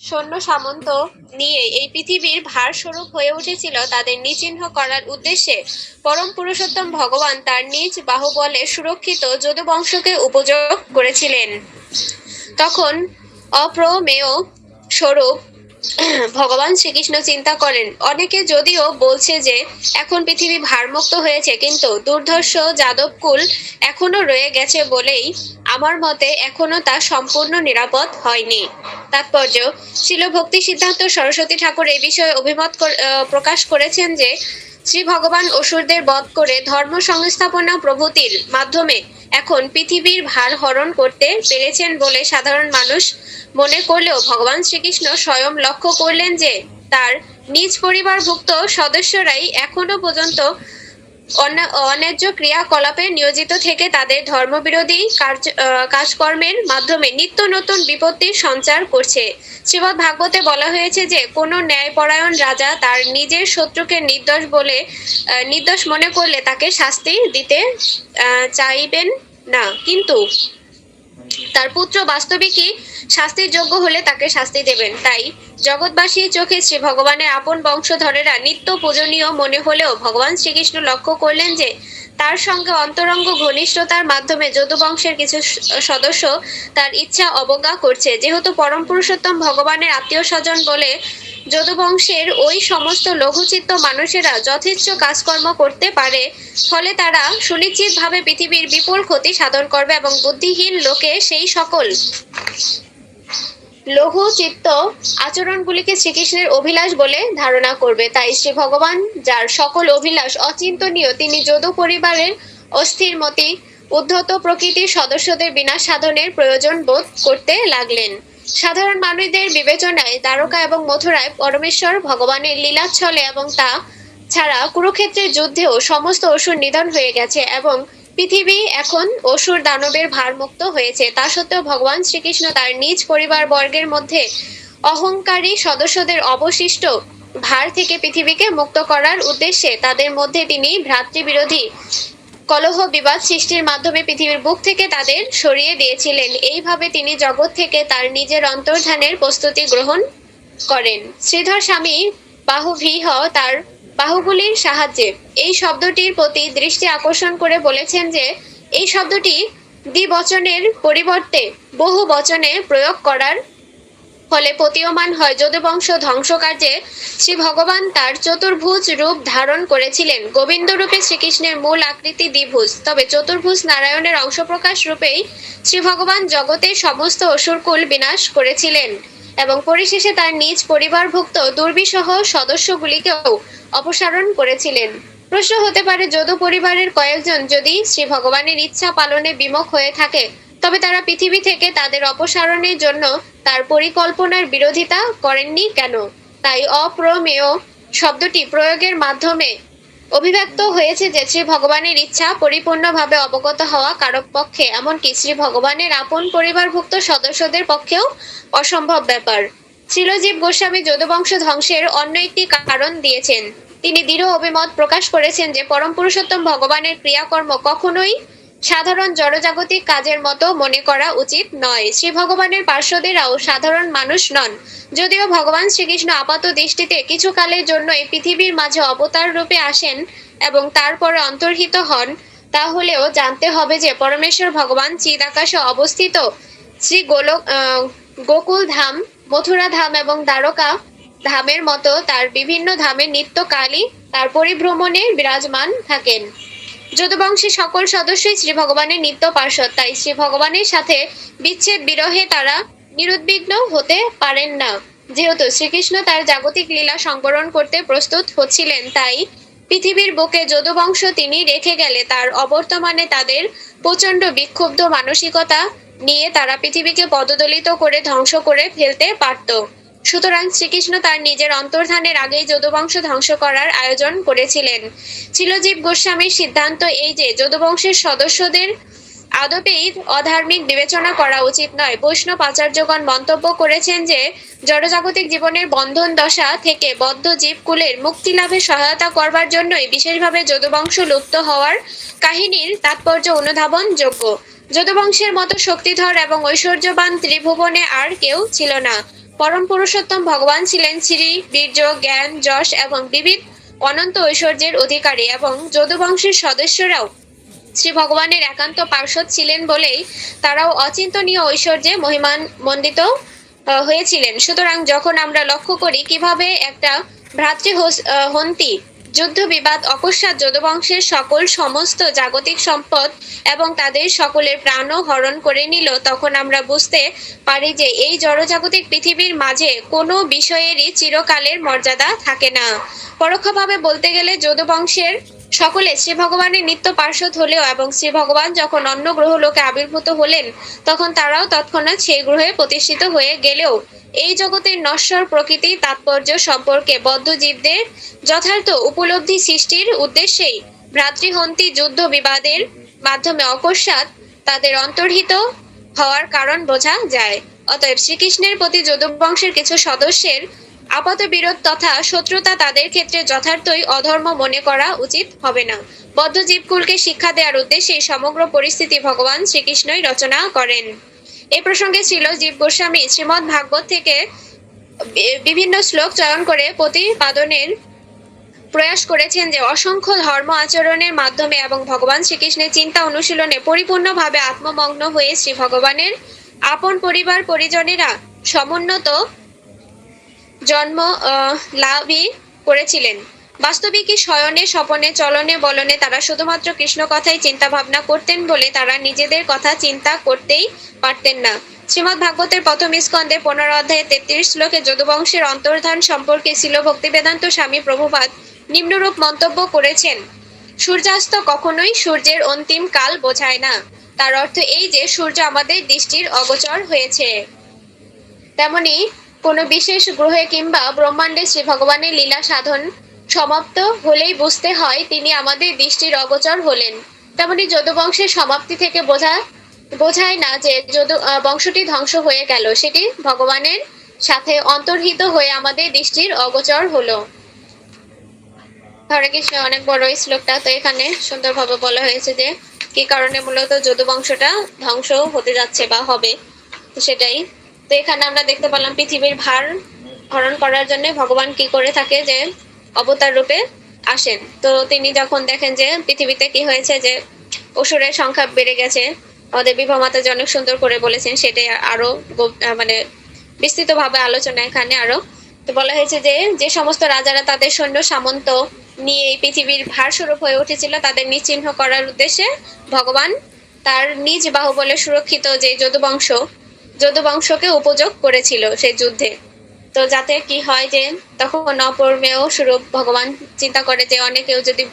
সৈন্য সামন্ত নিয়ে এই পৃথিবীর ভার স্বরূপ হয়ে উঠেছিল তাদের নিচিহ্ন করার উদ্দেশ্যে পরম পুরুষোত্তম ভগবান তার নিজ বাহুবলে সুরক্ষিত যদু বংশকে উপযোগ করেছিলেন। তখন অপ্রমেয় স্বরূপ ভগবান শ্রীকৃষ্ণ চিন্তা করেন। অনেকে যদিও বলছে যে, এখন পৃথিবী ভারমুক্ত হয়েছে, কিন্তু দুর্ধর্ষ যাদবকুল এখনও রয়ে গেছে বলেই আমার মতে এখনও তা সম্পূর্ণ নিরাপদ হয়নি। তাৎপর্য শিল ভক্তি সিদ্ধান্ত সরস্বতী ঠাকুর এই বিষয়ে অভিমত প্রকাশ করেছেন যে শ্রী ভগবান অসুরদের বধ করে ধর্ম সংস্থাপনা প্রভৃতির মাধ্যমে এখন পৃথিবীর ভার হরণ করতে পেরেছেন বলে সাধারণ মানুষ মনে করলেও ভগবান শ্রীকৃষ্ণ স্বয়ং লক্ষ্য করলেন যে তার নিজ পরিবারভুক্ত সদস্যরাই এখনও পর্যন্ত অন্যায্য ক্রিয়াকলাপে নিয়োজিত থেকে তাদের ধর্মবিরোধী কার্য কাজকর্মের মাধ্যমে নিত্য নতুন বিপত্তির সঞ্চার করছে। শ্রীমদ ভাগবতে বলা হয়েছে যে, কোনো ন্যায়পরায়ণ রাজা তার নিজের শত্রুকে নির্দোষ বলে নির্দোষ মনে করলে তাকে শাস্তি দিতে চাইবেন না। কিন্তু তার পুত্র বাস্তবিকই শাস্তির যোগ্য হলে তাকে শাস্তি দেবেন। তাই জগৎবাসীর চোখে শ্রী ভগবানের আপন বংশধরেরা নিত্য পূজনীয় মনে হলেও ভগবান শ্রীকৃষ্ণ লক্ষ্য করলেন যে তার সঙ্গে অন্তরঙ্গ ঘনিষ্ঠতার মাধ্যমে যদু বংশের কিছু সদস্য তার ইচ্ছা অবজ্ঞা করছে। যেহেতু পরম পুরুষোত্তম ভগবানের আত্মীয় স্বজন বলে যদু বংশের ওই সমস্ত লঘুচিত্ত মানুষেরা যথেচ্ছ কাজকর্ম করতে পারে, ফলে তারা সুনিশ্চিতভাবে পৃথিবীর বিপুল ক্ষতি সাধন করবে এবং বুদ্ধিহীন লোকে সেই সকল লঘু চিত্ত আচরণগুলিকে শ্রীকৃষ্ণের অভিলাষ বলে ধারণা করবে। তাই শ্রী ভগবান, যার সকল অভিলাষ অচিন্তনীয়, তিনি যদু পরিবারের অস্থির মতি, উদ্ধত প্রকৃতির সদস্যদের বিনাশ সাধনের প্রয়োজন বোধ করতে লাগলেন। সাধারণ মানুষদের বিবেচনায় দ্বারকা এবং মথুরায় পরমেশ্বর ভগবানের লীলাচ্ছলে এবং তা ছাড়া কুরুক্ষেত্রের যুদ্ধেও সমস্ত অসুর নিধন হয়ে গেছে এবং পৃথিবী এখন অসুর দানবের ভারমুক্ত হয়েছে। তা সত্ত্বেও ভগবান শ্রীকৃষ্ণ তার নিজ পরিবার বর্গের মধ্যে অহংকারী সদস্যদের অবশিষ্ট ভার থেকে পৃথিবীকে মুক্ত করার উদ্দেশ্যে তাদের মধ্যে তিনি ভ্রাতৃবিরোধী কলহ বিবাদ সৃষ্টির মাধ্যমে পৃথিবীর বুক থেকে তাদের সরিয়ে দিয়েছিলেন। এইভাবে তিনি জগৎ থেকে তার নিজের অন্তর্ধানের প্রস্তুতি গ্রহণ করেন। শ্রীধর স্বামী বাহুভিহ তার বাহুগুলির সাহায্যে এই শব্দটির প্রতি দৃষ্টি আকর্ষণ করে বলেছেন যে, এই শব্দটি দ্বিবচনের পরিবর্তে বহু বচনে প্রয়োগ করার ফলে প্রতীয়মান হয় যদুবংশ ধ্বংসকার্যে। শ্রী ভগবান তার চতুর্ভুজ রূপ ধারণ করেছিলেন। গোবিন্দ রূপে শ্রীকৃষ্ণের মূল আকৃতি দ্বিভুজ। তবে চতুর্ভুজ নারায়ণের অংশপ্রকাশ রূপেই শ্রী ভগবান জগতের সমস্ত অসুরকুল বিনাশ করেছিলেন এবং পরিশেষে তার নিজ পরিবারভুক্ত দুর্বিসহ সদস্যগুলিকেও অপসারণ করেছিলেন। প্রশ্ন হতে পারে, যদু পরিবারের কয়েকজন যদি শ্রী ভগবানের ইচ্ছা পালনে বিমুখ হয়ে থাকে, তবে তারা পৃথিবী থেকে তাদের অপসারণের জন্য তার পরিকল্পনার বিরোধিতা করেননি কেন? তাই অপ্রমেয় শব্দটি প্রয়োগের মাধ্যমে অভিব্যক্ত হয়েছে যে শ্রী ভগবানের ইচ্ছা পরিপূর্ণভাবে অবগত হওয়া কারক পক্ষে, এমনকি শ্রী ভগবানের আপন পরিবারভুক্ত সদস্যদের পক্ষেও অসম্ভব ব্যাপার। শিলজীব গোস্বামী যদুবংশ ধ্বংসের অন্য একটি কারণ দিয়েছেন। তিনি দৃঢ় অভিমত প্রকাশ করেছেন যে পরম পুরুষোত্তম ভগবানের ক্রিয়াকর্ম কখনোই সাধারণ জড়জাগতিক কাজের মতো মনে করা উচিত নয়। শ্রী ভগবানের পার্শ্বদেরাও সাধারণ মানুষ নন। যদিও ভগবান শ্রীকৃষ্ণ আপাত দৃষ্টিতে কিছু কালের জন্য এই পৃথিবীর মাঝে অবতার রূপে আসেন এবং তারপরে অন্তর্হিত হন, তাহলেও জানতে হবে যে পরমেশ্বর ভগবান চিদাকাশে অবস্থিত শ্রী গোলক গোকুল ধাম, মথুরা ধাম এবং দ্বারকা ধামের মতো তার বিভিন্ন ধামে নিত্যকালই তার পরিভ্রমণে বিরাজমান থাকেন। যদুবংশের সকল সদস্যই শ্রী ভগবানের নিত্য পার্শ্বদ। তাই শ্রী ভগবানের সাথে বিচ্ছেদ বিরহে তারা নিরুদ্বিগ্ন হতে পারেন না। যেহেতু শ্রীকৃষ্ণ তার জাগতিক লীলা সংবরণ করতে প্রস্তুত হচ্ছিলেন, তাই পৃথিবীর বুকে যদুবংশ তিনি রেখে গেলে তার অবর্তমানে তাদের প্রচণ্ড বিক্ষুব্ধ মানসিকতা নিয়ে তারা পৃথিবীকে পদদলিত করে ধ্বংস করে ফেলতে পারত। সুতরাং শ্রীকৃষ্ণ তার নিজের অন্তর্ধানের আগেই যদুবংশ ধ্বংস করার আয়োজন করেছিলেন। চিলজীব গোস্বামীর সিদ্ধান্ত এই যে, যদুবংশের সদস্যদের আদপেই অধার্মিক বিবেচনা করা উচিত নয়। বৈষ্ণব আচার্যগণ মন্তব্য করেছেন যে, জড়জাগতিক জীবনের বন্ধন দশা থেকে বদ্ধ জীবকুলের মুক্তি লাভে সহায়তা করবার জন্যই বিশেষভাবে যদুবংশ লুপ্ত হওয়ার কাহিনীর তাৎপর্য অনুধাবন যোগ্য। যদুবংশের মতো শক্তিধর এবং ঐশ্বর্যবান ত্রিভুবনে আর কেউ ছিল না। পরম পুরুষোত্তম ভগবান ছিলেন শ্রী বীর্য, জ্ঞান, যশ এবং বিবিধ অনন্ত ঐশ্বর্যের অধিকারী এবং যদুবংশের সদস্যরাও শ্রী ভগবানের একান্ত পার্শ্বদ ছিলেন বলেই তারাও অচিন্তনীয় ঐশ্বর্যে মহিমান মণ্ডিত হয়েছিলেন। সুতরাং যখন আমরা লক্ষ্য করি কীভাবে একটা ভ্রাতৃ হন্তি যুদ্ধ বিবাদ অকস্মাৎ যদুবংশের সকল সমস্ত জাগতিক সম্পদ এবং তাদের সকলের প্রাণও হরণ করে নিল, তখন আমরা বুঝতে পারি যে এই জড়জাগতিক পৃথিবীর মাঝে কোনো বিষয়েরই চিরকালের মর্যাদা থাকে না। পরোক্ষভাবে বলতে গেলে যদুবংশের সকলে শ্রী ভগবানের নিত্য পার্শ্বদ হলেও এবং শ্রী ভগবান যখন অন্য গ্রহ লোকে আবির্ভূত হলেন, তখন তারাও তৎক্ষণাৎ সেই গ্রহে প্রতিষ্ঠিত হয়ে গেলেও এই জগতের নশ্বর প্রকৃতির তাৎপর্য সম্পর্কে বদ্ধজীবদের যথার্থ উপলব্ধি সৃষ্টির উদ্দেশ্যেই ভ্রাতৃহন্তি যুদ্ধ বিবাদের মাধ্যমে অকস্মাৎ তাদের অন্তর্হিত হওয়ার কারণ বোঝা যায়। অতএব শ্রীকৃষ্ণের প্রতি যদুবংশের কিছু সদস্যের আপাত বিরোধ তথা শত্রুতা তাদের ক্ষেত্রে যথার্থই অধর্ম মনে করা উচিত হবে না। বদ্ধ জীবকুলকে শিক্ষা দেওয়ার উদ্দেশ্যে সমগ্র পরিস্থিতি ভগবান শ্রীকৃষ্ণই রচনা করেন। এই প্রসঙ্গে ছিল জীব গোস্বামী। শ্রীমৎ ভাগবত থেকে বিভিন্ন শ্লোক চয়ন করে প্রতিপাদনের প্রয়াস করেছেন যে অসংখ্য ধর্ম আচরণের মাধ্যমে এবং ভগবান শ্রীকৃষ্ণের চিন্তা অনুশীলনে পরিপূর্ণভাবে আত্মমগ্ন হয়ে শ্রী ভগবানের আপন পরিবার পরিজনেরা সমুন্নত জন্ম লাভই করেছিলেন। বাস্তবিকই শয়নে, স্বপনে, চলনে, বলনে তারা শুধুমাত্র কৃষ্ণ কথাই চিন্তা ভাবনা করতেন বলে তারা নিজেদের কথা চিন্তা করতেই পারতেন না। শ্রীমৎ ভাগবতের প্রথম স্কন্ধে পনেরো অধ্যায়ে তেত্রিশ শ্লোকে যদুবংশের অন্তর্ধান সম্পর্কে ছিল ভক্তিবেদান্ত স্বামী প্রভুপাদ নিম্নরূপ মন্তব্য করেছেন, সূর্যাস্ত কখনোই সূর্যের অন্তিম কাল বোঝায় না। তার অর্থ এই যে সূর্য আমাদের দৃষ্টির অগোচর হয়েছে। তেমনি কোনো বিশেষ গ্রহে কিংবা ব্রহ্মাণ্ডে শ্রী ভগবানের লীলা সাধন সমাপ্ত হলেই বুঝতে হয় তিনি আমাদের দৃষ্টির অগোচর হলেন। তেমনি যদুবংশের সমাপ্তি থেকে বোঝা, বোঝায় না যে যদু বংশটি ধ্বংস হয়ে গেল, সেটি ভগবানের সাথে অন্তর্হিত হয়ে আমাদের দৃষ্টির অগোচর হলো। হরে কৃষ্ণ, অনেক বড় এই শ্লোকটা। তো এখানে সুন্দরভাবে বলা হয়েছে যে, কি কারণে মূলত যদু বংশটা ধ্বংস হতে যাচ্ছে বা হবে সেটাই। তো এখানে আমরা দেখতে পেলাম পৃথিবীর ভার হরণ করার জন্য ভগবান কি করে থাকে যে অবতার রূপে আসেন। তো তিনি যখন দেখেন যে পৃথিবীতে কি হয়েছে যে অসুরের সংখ্যা বেড়ে গেছে, আমাদের বিভা মাতা অনেক সুন্দর করে বলেছেন, সেটাই আরও মানে বিস্তৃতভাবে আলোচনা এখানে আরও। তো বলা হয়েছে যে যে সমস্ত রাজারা তাদের সৈন্য সামন্ত নিয়ে এই পৃথিবীর ভার স্বরূপ হয়ে উঠেছিল, তাদের নিশ্চিহ্ন করার উদ্দেশ্যে ভগবান তার নিজ বাহুবলে সুরক্ষিত যে যদুবংশ, যদুবংশকে উপযোগ করেছিল সেই যুদ্ধে। তো যাতে কি হয় যে তখন অপরমেয় স্বরূপ ভগবান চিন্তা করে যে অনেকেও যদি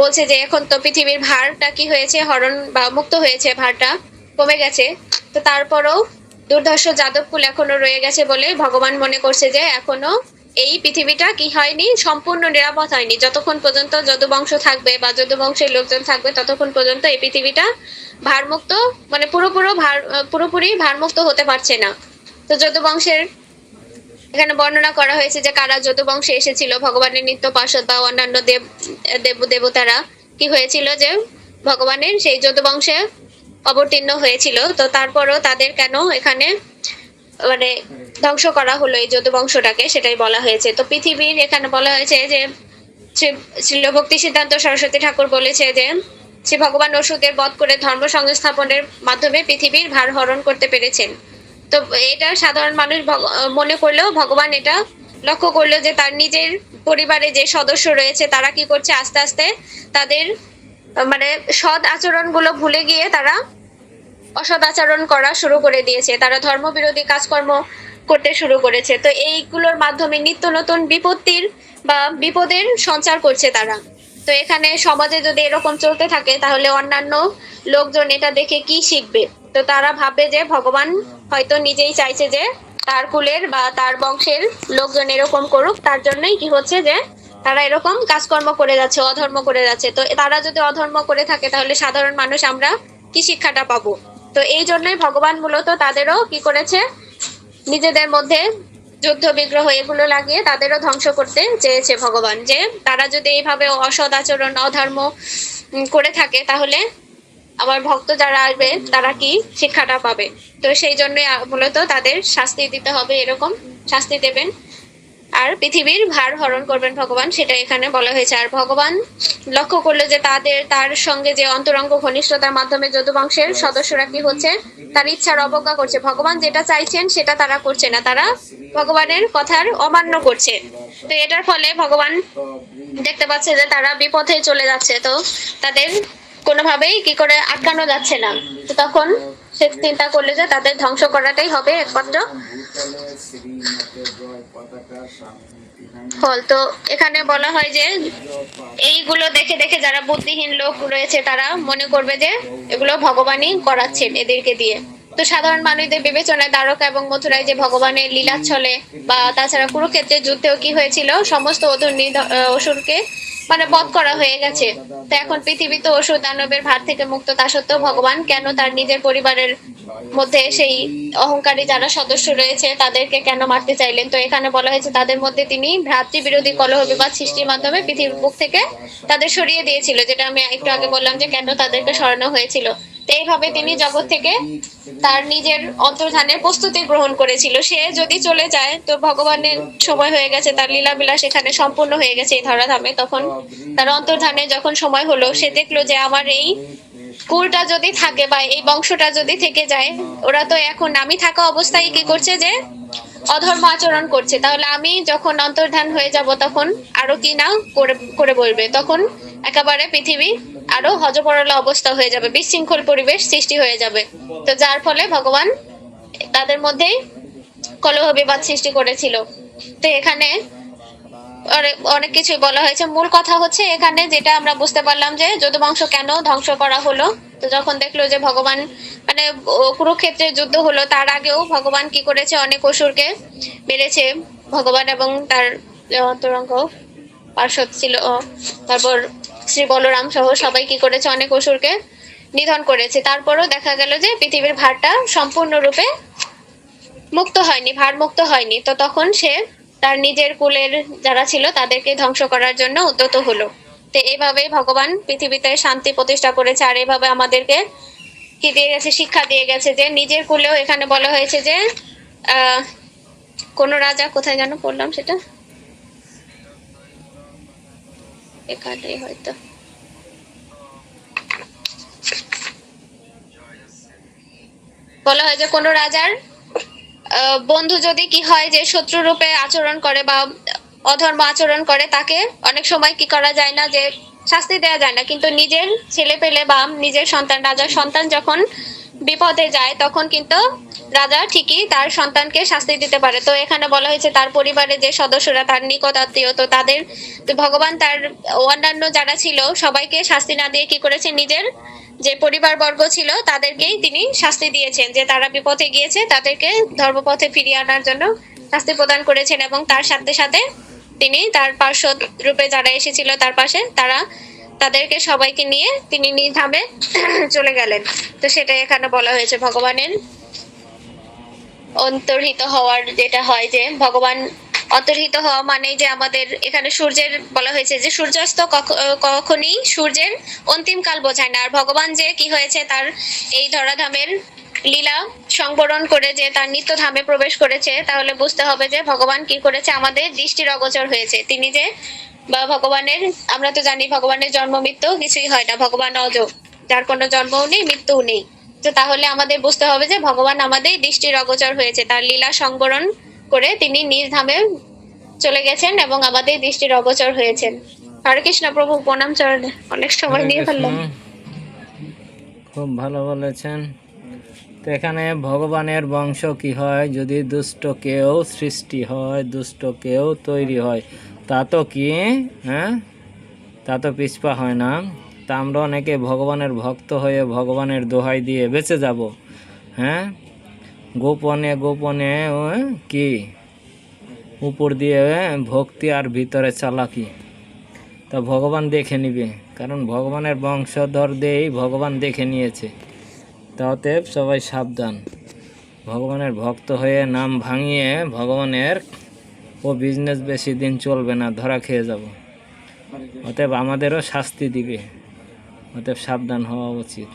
বলছে যে এখন তো পৃথিবীর ভারটা কি হয়েছে, হরণ বা মুক্ত হয়েছে, ভারটা কমে গেছে, তো তারপরও দুর্ধর্ষ যাদবকুল এখনও রয়ে গেছে বলে ভগবান মনে করছে যে এখনও এই পৃথিবীটা কি হয়নি, সম্পূর্ণ নিরাপদ হয়নি। যতক্ষণ পর্যন্ত যদুবংশ থাকবে বা যদুবংশের লোকজন থাকবে, ততক্ষণ পর্যন্ত এই পৃথিবীটা ভারমুক্ত মানে পুরোপুরো ভার, পুরোপুরি ভারমুক্ত হতে পারছে না। তো যদুবংশের এখানে বর্ণনা করা হয়েছে যে কারা যদুবংশে এসেছিল, ভগবানের নিত্য পার্শ্বদ বা অন্যান্য দেব দেব, দেবতারা। কি হয়েছিল যে ভগবানের সেই যদুবংশে অবতীর্ণ হয়েছিল, তো তারপরও তাদের কেন এখানে মানে ধ্বংস করা হলো এই যদুবংশটাকে সেটাই বলা হয়েছে। তো পৃথিবীর এখানে বলা হয়েছে যে শ্রী- ভক্তি সিদ্ধান্ত সরস্বতী ঠাকুর বলেছে যে শ্রী ভগবান ওষুধের বধ করে ধর্ম সংস্থাপনের মাধ্যমে পৃথিবীর ভার হরণ করতে পেরেছেন। তো এটা সাধারণ মানুষ মনে করলেও ভগবান এটা লক্ষ্য করল যে তার নিজের পরিবারে যে সদস্য রয়েছে, তারা কি করছে? আস্তে আস্তে তাদের মানে সৎ আচরণগুলো ভুলে গিয়ে তারা অসৎ আচরণ করা শুরু করে দিয়েছে। তারা ধর্মবিরোধী কাজকর্ম করতে শুরু করেছে। তো এইগুলোর মাধ্যমে নিত্য নতুন বিপত্তির বা বিপদের সঞ্চার করছে তারা। তো এখানে সমাজে যদি এরকম চলতে থাকে, তাহলে অন্যান্য লোকজন এটা দেখে কি শিখবে? তো তারা ভাবে যে ভগবান হয়তো নিজেই চাইছে যে তার কুলের বা তার বংশের লোকজন এরকম করুক, তার জন্যই কি হচ্ছে যে তারা এরকম কাজকর্ম করে যাচ্ছে, অধর্ম করে যাচ্ছে। তো তারা যদি অধর্ম করে থাকে, তাহলে সাধারণ মানুষ আমরা কি শিক্ষাটা পাবো? তো এই জন্যই ভগবান মূলত তাদেরও কি করেছে? নিজেদের মধ্যে যুদ্ধ বিগ্রহ এগুলো লাগিয়ে তাদেরও ধ্বংস করতে চেয়েছে ভগবান। যে তারা যদি এইভাবে অসৎ আচরণ, অধর্ম করে থাকে, তাহলে আমার ভক্ত যারা আসবে, তারা কি শিক্ষাটা পাবে? তো সেই জন্য মূলত তাদের শাস্তি দিতে হবে এরকম শাস্তি দেবেন। আর পৃথিবীর ভার হরণ করবেন ভগবান, সেটা এখানে বলা হয়েছে। আর ভগবান লক্ষ্য করল যে তাদের, তার সঙ্গে যে অন্তরঙ্গ ঘনিষ্ঠতার মাধ্যমে যদু বংশের সদস্যরা কি হচ্ছে, তার ইচ্ছার অবজ্ঞা করছে। ভগবান যেটা চাইছেন, সেটা তারা করছে না। তারা ভগবানের কথার অমান্য করছে। তো এটার ফলে ভগবান দেখতে পাচ্ছে যে তারা বিপথে চলে যাচ্ছে। তো তাদের কোনোভাবেই কি করে আটকানো যাচ্ছে না। তো তখন সে চিন্তা করলে যে তাদের ধ্বংস করাটাই হবে একমাত্র ফল। তো এখানে বলা হয় যে এইগুলো দেখে দেখে যারা বুদ্ধিহীন লোক রয়েছে তারা মনে করবে যে এগুলো ভগবানই করাচ্ছেন এদেরকে দিয়ে। তো সাধারণ মানুষদের বিবেচনায় দ্বারকা এবং মথুরায় যে ভগবানের লীলা চলে বা তাছাড়া কুরুক্ষেত্রের যুদ্ধেও কি হয়েছিল, সমস্ত অধুর অসুরকে মানে বধ করা হয়ে গেছে। তো এখন পৃথিবীতে অসুর দানবের ভার থেকে মুক্ত, তা সত্ত্বেও ভগবান কেন তার নিজের পরিবারের মধ্যে সেই অহংকারী যারা সদস্য রয়েছে, তাদেরকে কেন মারতে চাইলেন? তো এখানে বলা হয়েছে, তাদের মধ্যে তিনি ভ্রাতৃ বিরোধী কলহ বিবাদ সৃষ্টির মাধ্যমে পৃথিবীর বুক থেকে তাদের সরিয়ে দিয়েছিল, যেটা আমি একটু আগে বললাম যে কেন তাদেরকে সরানো হয়েছিল। এইভাবে তিনি জগৎ থেকে তার নিজের অন্তর্ধানের প্রস্তুতি গ্রহণ করেছিল। সে যদি চলে যায়, তো ভগবানের সময় হয়ে গেছে, তার লীলাবিলাস এখানে সম্পূর্ণ হয়ে গেছে এই ধরাধামে। তখন তার অন্তর্ধানে যখন সময় হলো, সে দেখল যে আমার এই কুলটা যদি থাকে বা এই বংশটা যদি থেকে যায়, ওরা তো এখন আমি থাকা অবস্থায় কি করছে যে অধর্ম আচরণ করছে। তাহলে আমি যখন অন্তর্ধান হয়ে যাব তখন আরও কি না করে করে বলবে? তখন একেবারে পৃথিবী আরও হজপরলা অবস্থা হয়ে যাবে, বিশৃঙ্খল পরিবেশ সৃষ্টি হয়ে যাবে। তো যার ফলে ভগবান তাদের মধ্যেই কলহ বিবাদ সৃষ্টি করেছিল। তো এখানে অনেক- অনেক কিছু বলা হয়েছে। মূল কথা হচ্ছে এখানে যেটা আমরা বুঝতে পারলাম যে যদুবংশ কেন ধ্বংস করা হলো তো যখন দেখল যে ভগবান মানে ও কুরুক্ষেত্রের যুদ্ধ হলো, তার আগেও ভগবান কি করেছে? অনেক অসুরকে মেরেছে ভগবান এবং তার অন্তরঙ্গ পার্শ্বদ ছিল তারপর শ্রী বলরাম সহ সবাই কি করেছে? অনেক অসুরকে নিধন করেছে। তারপরও দেখা গেল যে পৃথিবীর ভারটা সম্পূর্ণরূপে মুক্ত হয়নি ভার মুক্ত হয়নি। তো তখন সে তার নিজের কুলের যারা ছিল, তাদেরকে ধ্বংস করার জন্য উদ্যত হলো। তো এইভাবে ভগবান পৃথিবীতে শান্তি প্রতিষ্ঠা করেছে, আর এইভাবে আমাদেরকে কি দিয়ে গেছে? শিক্ষা দিয়ে গেছে যে নিজের কুলেও এখানে বলা হয়েছে যে কোন রাজা কোথায় যেন পড়লাম সেটা? এখানেই হয়তো। বলা হয় যে কোন রাজার বন্ধু যদি কি হয় যে শত্রু রূপে আচরণ করে বা অধর্ম আচরণ করে, তাকে অনেক সময় কি করা যায় না যে শাস্তি দেওয়া যায় না। কিন্তু নিজের ছেলে পেলে বা নিজের সন্তান, রাজার সন্তান যখন বিপদে যায়, তখন কিন্তু রাজা ঠিকই তার সন্তানকে শাস্তি দিতে পারে। তো এখানে বলা হয়েছে তার পরিবারের যে সদস্যরা, তার নিকট আত্মীয়, তো তাদের ভগবান তার অন্যান্য যারা ছিল, সবাইকে শাস্তি না দিয়ে কি করেছে? নিজের যে পরিবারবর্গ ছিল, তাদেরকেই তিনি শাস্তি দিয়েছেন। যে তারা বিপথে গিয়েছে, তাদেরকে ধর্মপথে ফিরিয়ে আনার জন্য শাস্তি প্রদান করেছেন এবং তার সাথে সাথে তিনি তার পার্শ্বদ রূপে যারা এসেছিল তার পাশে, তারা তাদেরকে সবাইকে নিয়ে তিনি নিজ ধামে চলে গেলেন। তো সেটা এখানে বলা হয়েছে ভগবানের অন্তর্হিত হওয়ার যেটা হয় যে, ভগবান অন্তর্হিত হওয়া মানে যে আমাদের এখানে সূর্যের বলা হয়েছে যে সূর্যাস্ত কখ- কখনই সূর্যের অন্তিম কাল বোঝায় না। আর ভগবান যে কি হয়েছে তার এই ধরাধামের লীলা সংবরণ করে যে তার নিত্য ধামে প্রবেশ করেছে তাহলে বুঝতে হবে যে ভগবান কি করেছে আমাদের দৃষ্টির অগোচর হয়েছে। তিনি যে বা ভগবানের আমরা তো জানি ভগবানের জন্ম মৃত্যু কিছুই হয় না। ভগবান অজ যার কোনো জন্মও নেই মৃত্যুও নেই। তো তাহলে আমাদের বুঝতে হবে যে ভগবান আমাদের দৃষ্টির অগোচর হয়েছে। তার লীলা সংবরণ করে তিনি নিজ ধামে চলে গেছেন এবং আমাদের দৃষ্টির অগোচর হয়েছেন। হরে কৃষ্ণ প্রভু প্রণাম চরণে। অনেক সময় নিয়ে ফেললাম। খুব ভালো বলেছেন। তো এখানে ভগবানের বংশ কি হয়? যদি দুষ্ট কেউ সৃষ্টি হয়, দুষ্ট কেউ তৈরি হয়, তা তো কি? হ্যাঁ? তা তো পিছপা হয় না। তা আমরা অনেকে ভগবানের ভক্ত হয়ে ভগবানের দোহাই দিয়ে বেঁচে যাব। হ্যাঁ? গোপনে গোপনে কি? উপর দিয়ে ভক্তি আর ভিতরে চালাকি। তা ভগবান দেখে নিবে। কারণ ভগবানের বংশধর দিয়েই ভগবান দেখে নিয়েছে। অতএব সবাই সাবধান। ভগবানের ভক্ত হয়ে নাম ভাঙিয়ে ভগবানের ও বিজনেস বেশি দিন চলবে না, ধরা খেয়ে যাব। অতএব আমাদেরও শাস্তি দিবে। অতএব সাবধান হওয়া উচিত।